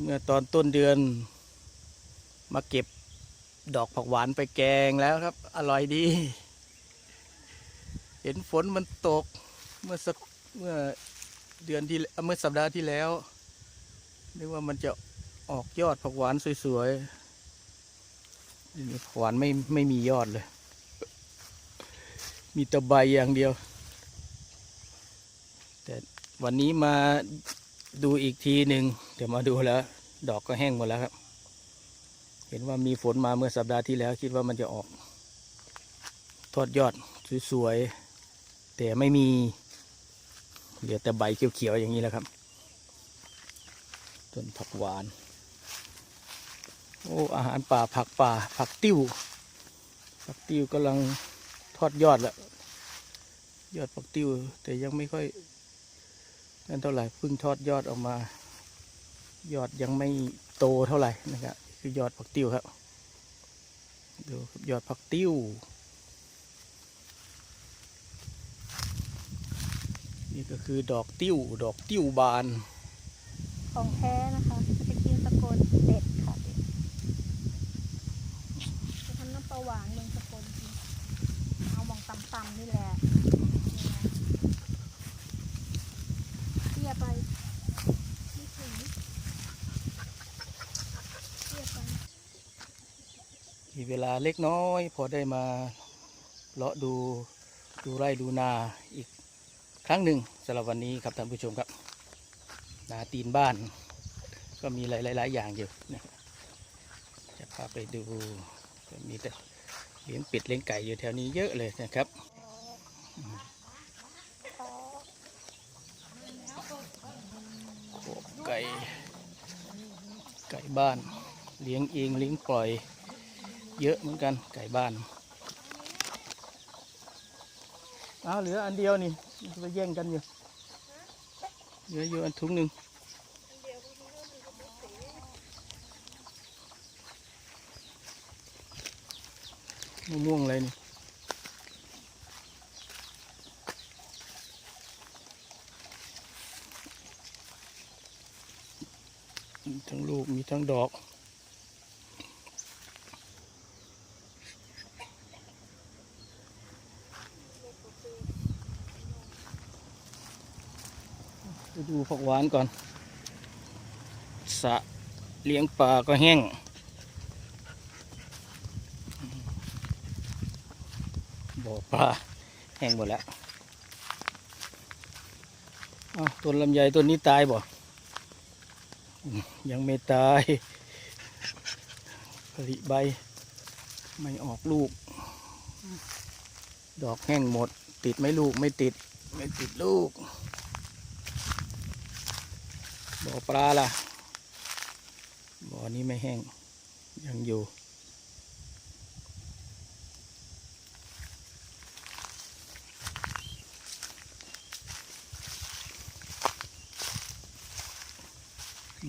เมื่อตอนต้นเดือนมาเก็บดอกผักหวานไปแกงแล้วครับ อร่อยดี เห็นฝนมันตกเมื่อสักเมื่อเดือนที่เมื่อสัปดาห์ที่แล้วนึกว่ามันจะออกยอดผักหวานสวยๆผักหวานไม่ไม่มียอดเลย มีแตะใบอย่างเดียว แต่วันนี้มา ดูอีกทีหนึ่งเดี๋ยวมาดูแล้ว ดอกก็แห้งหมดแล้วครับ เห็นว่ามีฝนมาเมื่อสัปดาห์ที่แล้ว คิดว่ามันจะออก ทอดยอดสวยๆแต่ไม่มีเหลือแต่ใบเขียวๆอย่างนี้แล้วครับต้นผักหวาน โอ้อาหารป่าผักป่า ผักติ้ว ผักติ้วกำลังทอดยอดแล้ว ยอดผักติ้ว แต่ยังไม่ค่อย นั่นเท่าไหร่เพิ่งทอดยอดออกมา ยอดยังไม่โตเท่าไหร่นะครับคือยอดผักติ้วครับดูยอดผักติ้ว นี่ก็คือดอกติ้ว ดอกติ้วบาน ของแท้นะคะจะกินสกลเด็ดค่ะเด็ดจะทำน้ำปลาหวานเมืองสกลกินเอามองต่ำๆนี่แหละ ยไปไม่ถึงเทียไปมีเวลาเล็กน้อย พอได้มาเลาะดูดูไร่ดูนาอีกครั้งหนึ่งสำหรับวันนี้ครับท่านผู้ชมครับ นาตีนบ้าน ก็มีหลายๆอย่างอยู่นะจะพาไปดูมีแต่เลี้ยงเป็ดเลี้ยงไก่อยู่แถวนี้เยอะเลยนะครับโขก ไก่ ไก่บ้าน เลี้ยงเองเลี้ยงปล่อย เยอะเหมือนกันไก่บ้านเอาเหลืออันเดียวนี่ไปแย่งกันอยู่เหลืออยู่อันถุงหนึ่งมะม่วงอะไรนี่ ทั้งลูกมีทั้งดอก ดูผักหวานก่อน สะเลี้ยงปลาก็แห้งบ่อปลาแห้งหมดแล้วอ้าวต้นลำไยต้นนี้ตายบ่ ยังไม่ตายผลิใบ ไม่ออกลูก ดอกแห้งหมด ติดไม่ลูกไม่ติด ไม่ติดลูกบ่อปลาล่ะบ่อนี้ไม่แห้ง ยังอยู่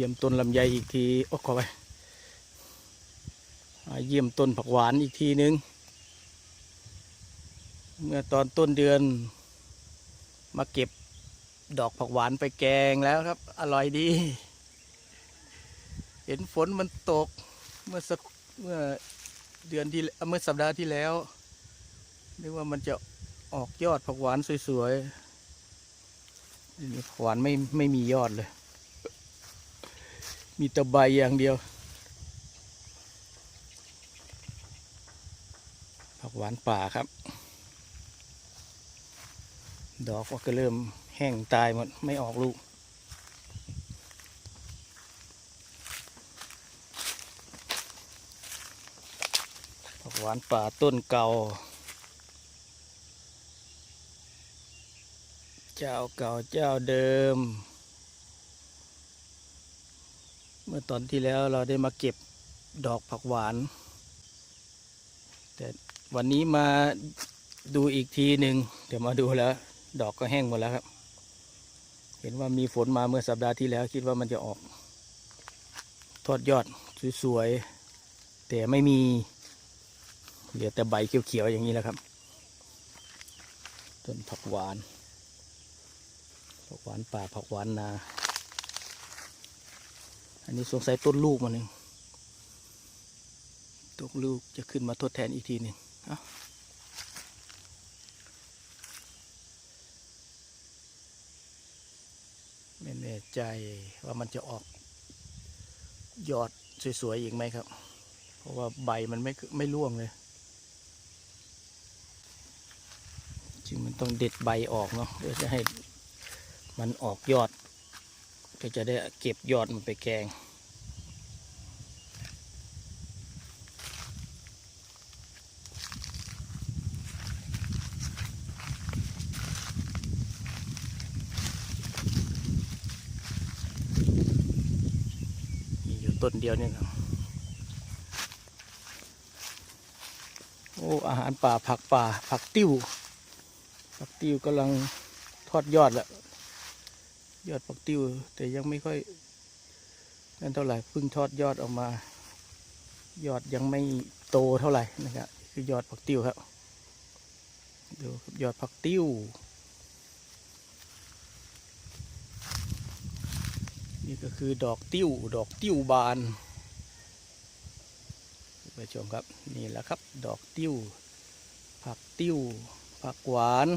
ยี่ยมต้นลำไยอีกทีโอ้ขอไปเยี่ยมต้นผักหวานอีกทีนึง เมื่อตอนต้นเดือน มาเก็บดอกผักหวานไปแกงแล้วครับ อร่อยดี เห็นฝนมันตกเมื่อสักเมื่อเดือนที่เมื่อสัปดาห์ที่แล้วนึกว่ามันจะออกยอดผักหวานสวยๆผักหวานไม่ไม่มียอดเลย มีแตะใบอย่างเดียว ผักหวานป่าครับ ดอกก็เริ่มแห้งตายหมด ไม่ออกลูกผักหวานป่าต้นเก่า เจ้าเก่าเจ้าเดิม เมื่อตอนที่แล้วเราได้มาเก็บดอกผักหวาน แต่วันนี้มาดูอีกทีหนึ่งเดี๋ยวมาดูแล้ว ดอกก็แห้งหมดแล้วครับ เห็นว่ามีฝนมาเมื่อสัปดาห์ที่แล้ว คิดว่ามันจะออก ทอดยอดสวยๆแต่ไม่มีเหลือแต่ใบเขียวๆอย่างนี้แหละครับต้นผักหวานผักหวานป่าผักหวานนา อันนี้สงสัยต้นลูกมันหนึ่งต้นลูกจะขึ้นมาทดแทนอีกทีหนึ่งเอ้าไม่แน่ใจว่ามันจะออกยอดสวยๆอีกไหมครับ เพราะว่าใบมันไม่ไม่ร่วงเลย จริงมันต้องเด็ดใบออกเนาะเพื่อจะให้มันออกยอด ก็จะได้เก็บยอดมันไปแกง ต้นเดียวเนี่ยนะโอ้อาหารป่าผักป่า ผักติ้ว ผักติ้วกำลังทอดยอดแล้วยอดผักติ้ว แต่ยังไม่ค่อยนั่นเท่าไหร่เพิ่งทอดยอดออกมา ยอดยังไม่โตเท่าไหร่นะครับคือยอดผักติ้วครับดูยอดผักติ้ว นี่ก็คือดอกติ้ว ดอกติ้วบานท่านผู้ชมครับนี่แหละครับ ดอกติ้ว ผักติ้ว ผักหวาน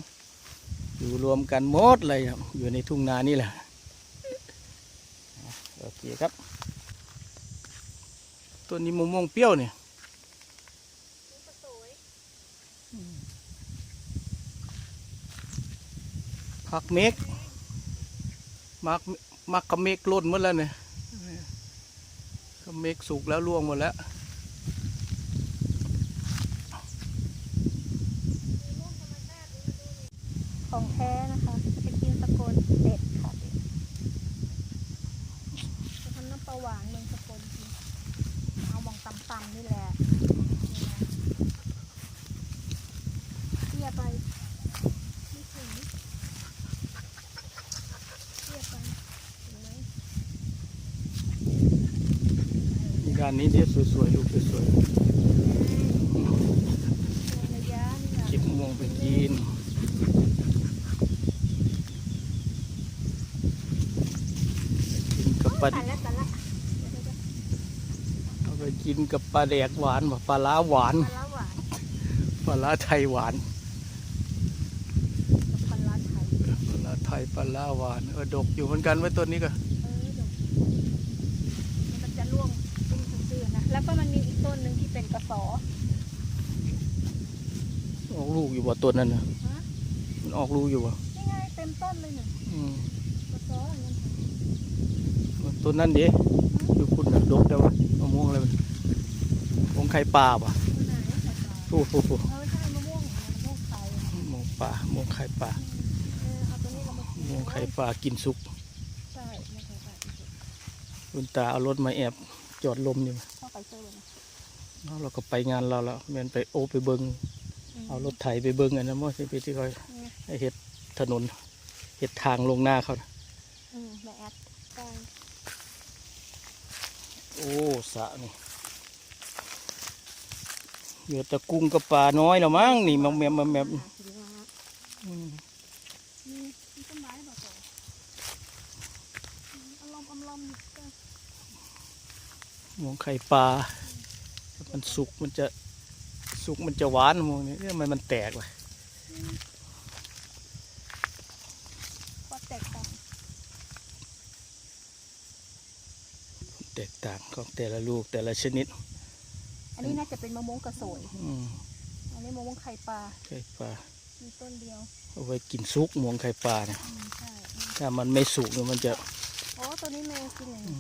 อยู่รวมกันหมดเลยครับ อยู่ในทุ่งนานี่แหละโอเคครับต้นนี้มะม่วงเปรี้ยวเนี่ยนี่ก็สวยผักเมกมัก มักกระเมกล่นหมดแล้วเนี่ยกระเมกสุกแล้วร่วงหมดแล้วของแท้นะคะ จะกินสกลเด็ดค่ะเด็ดจะทำน้ำปลาหวานเมืองสกลกินเอามองต่ำๆนี่แหละเทียไปไม่ถึงเทียไปถึงไหม มีด้านนี้เนี่ยสวยๆลูกสวยลงระยะนี่แหละๆเก็บมะม่วงไปกินกินกับปลาตัดแล้วตัดละเดี๋ยวเดี๋ยวเอาไปกินกับปลาแดกหวานบ่ปลาล้าหวานปลาร้าหวานปลาล้าไทยหวานกับปลาร้าไทยปลาล้าไทยปลาล้าหวานเออดกอยู่เหมือนกันไว้ต้นนี้ก็ เออเดี๋ยวมันจะร่วงเป็นซื่อๆนะ แล้วก็มันมีอีกต้นหนึ่งที่เป็นกระสอ ออกลูกอยู่บ่ต้นนั้นนะฮะมันออกลูกอยู่บ่นี่ไงเต็มต้นเลยเนี่ยอืมกระสออย่างนั้นค่ะต้นนั้นดิอยู่คุณน่ะดกแต่ว่ามะม่วงอะไรมันมะม่วงไข่ปลาป่ะต้นไหนใส่ปลาโอ้โหเออใช่มะม่วงมะม่วงไข่มะม่วงปลามะม่วงไข่ปลาเออเอาตัวนี้เรามามะม่วงไข่ปลากินสุกใช่ไม่ใช่ปลาอีกทีคุณตาเอารถมาแอบจอดลมอยู่เข้าไปเจอเลยนะแล้วเราก็ไปงานเราแล้วแม่นไปโอไปเบิงม เอารถไถไปเบิงอันนั้นมั่วสิไปที่เขาเนี่ยให้เห็ดถนนเห็ดทางลงหน้าเขาน่ะอืมแม่แอดได้โอ้สระนี่เหลือแต่กุ้งกับปลาน้อยแล้วมั้งนี่มังแมมมังแมมอะดีมากอืมมีมีต้นไม้บอกก่อนอืมอารมณ์อารมณ์อยู่ก็มะม่วงไข่ปลาถ้ามันสุกมันจะ สุกมันจะหวานมะม่วงนี้เอ๊ะทำไมมันแตกวะก็แตกต่างแตกต่างของแต่ละลูกแต่ละชนิด อันนี้น่าจะเป็นมะม่วงกระโสยอืมอันนี้มะม่วงไข่ปลาไข่ปลามีต้นเดียวเอาไว้กินซุกมะม่วงไข่ปลาเนี่ยอืมใช่อืมถ้ามันไม่สุกเนี่ยมันจะโอ้ตัวนี้แมวกินอย่างนี้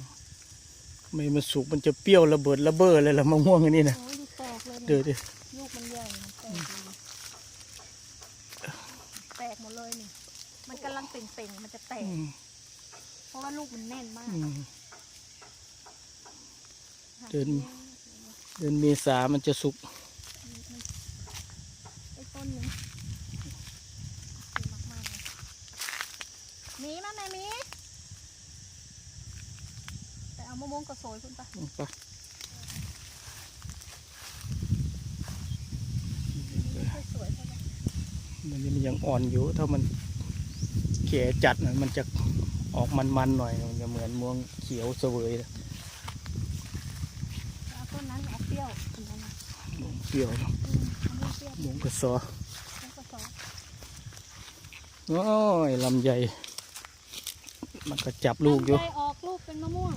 ไม่มันสุกมันจะเปรี้ยวระเบิดระเบ้อเลยละมะม่วงอันนี้นะโอ้ยดูแตกเลยเดี๋ยวเนี่ยดิ ลูกมันใหญ่มันแตกเลยแตกหมดเลยนี่ มันกำลังเป่งๆ มันจะแตกอืมเพราะว่าลูกมันแน่นมากอืมหาเดินกิยากเดือนเมษามันจะสุกไอ้ต้นหนึงดีมากๆเลยหมีมาแม่หมี แต่เอามะม่วงกระโสยคุณปะอืมไปสวยๆใช่ไหมมันยังยังอ่อนอยู่ถ้ามันแก่จัดมันจะออกมันๆหน่อยมันจะเหมือนม่วงเขียวเสวยต้นนั้นแอบเปรี้ยวม่งเปรี้ยวม่งกระสอโอ้ยลำใหญ่มันก็จับลูกอยู่ออกลูกเป็นมะม่วง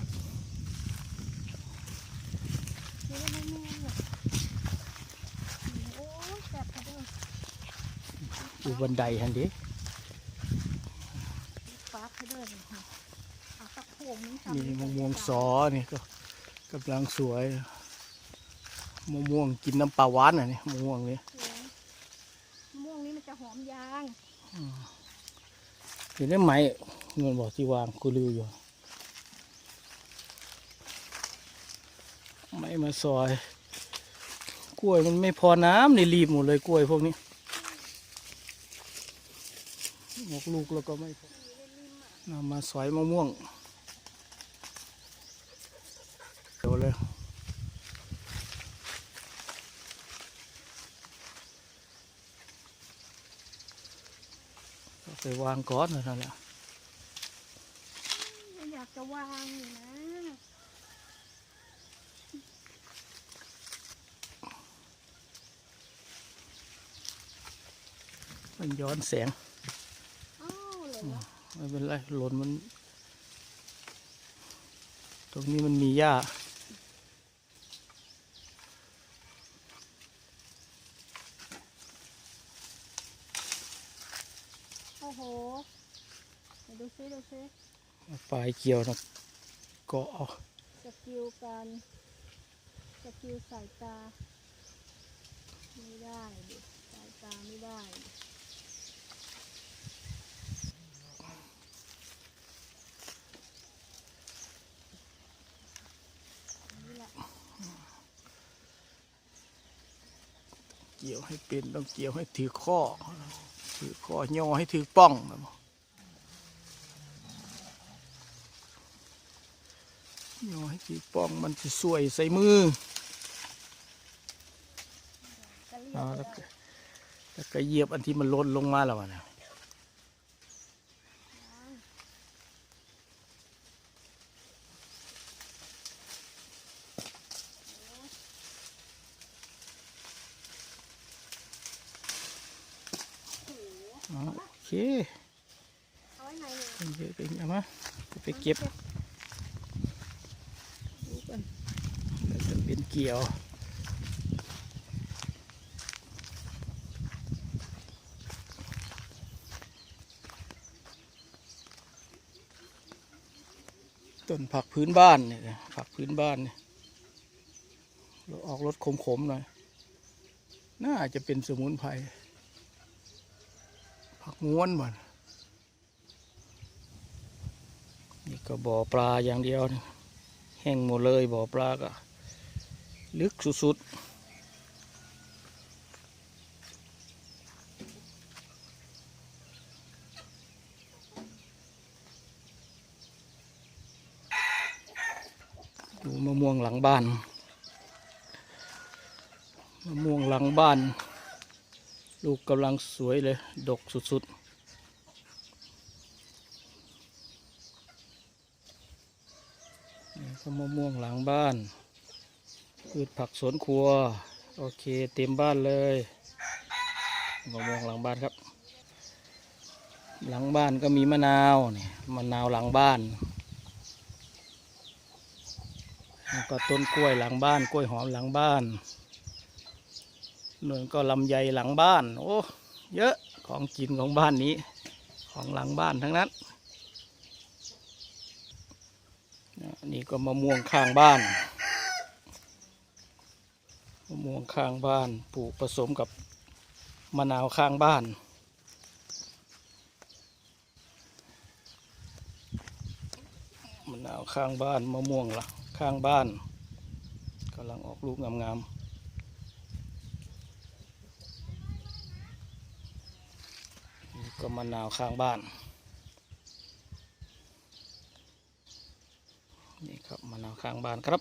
อยู่บันไดฮันดิ นี่มีมะม่วงสอนี่ก็กำลังสวยมะม่วงกินน้ำปลาหวานอะนี่มะม่วงนี่สวยมะม่วงนี้มันจะหอมยางเห็นได้ไหมเงินบอกที่วางกูลืออยู่ไม่มาซอย กล้วยมันไม่พอน้ำนี่รีบหมดเลยกล้วยพวกนี้หมกลูกแล้วก็ไม่พอนำมาสอยมะม่วงเดี๋ยวเลยเอาไป วางก้อนนั่นแหละไม่อยากจะวางอยู่นะมันย้อนแสงอ้าวเลยเหรอไม่เป็นไรหล่นมัน ตรงนี้มันมีหญ้า อ้โหเดี๋ยวดูซิดูซิปลายเกี่ยวนะเกาะเอาสกิลการสกิลสายตา ไม่ได้ดิสายตาไม่ได้ดินี่แหละเกี่ยวให้เป็นต้องเกี่ยวให้ถือข้อ ถือข้อย่อให้ถือป้องนะย่อให้ถือป้องมันจะสวยใส่มือเอาแล้วก็เหยียบอันที่มันล้นลงมาแล้วนะ โอเคเยเป็นเยอะเป็นเอามาไปเก็บแล้วจะเป็นเกี่ยวต้นผักพื้นบ้านเนี่ยผักพื้นบ้านเนี่ยเราออกรสขมๆหน่อย น่าจะเป็นสมุนไพร ผักม้วนบ่นนี่ก็บ่อปลาอย่างเดียว แห้งหมดเลยบ่อปลาก็ลึกสุดๆดูมะม่วงหลังบ้าน มะม่วงหลังบ้าน ลูกกำลังสวยเลย ดกสุดๆก็มะม่วงหลังบ้านพืชผักสวนครัว โอเคเต็มบ้านเลยมะม่วงหลังบ้านครับ หลังบ้านก็มีมะนาวนี่มะนาวหลังบ้านแล้วก็ต้นกล้วยหลังบ้าน กล้วยหอมหลังบ้าน นู่นก็ลำไยหลังบ้าน โอ้เยอะของกินของบ้านนี้ ของหลังบ้านทั้งนั้นนี่ก็มะม่วงข้างบ้านมะม่วงข้างบ้านปลูกผสมกับมะนาวข้างบ้าน มะนาวข้างบ้านมะม่วงละข้างบ้านกำลังออกลูกงามๆ ก็มะนาวข้างบ้าน นี่ครับมะนาวข้างบ้านครับ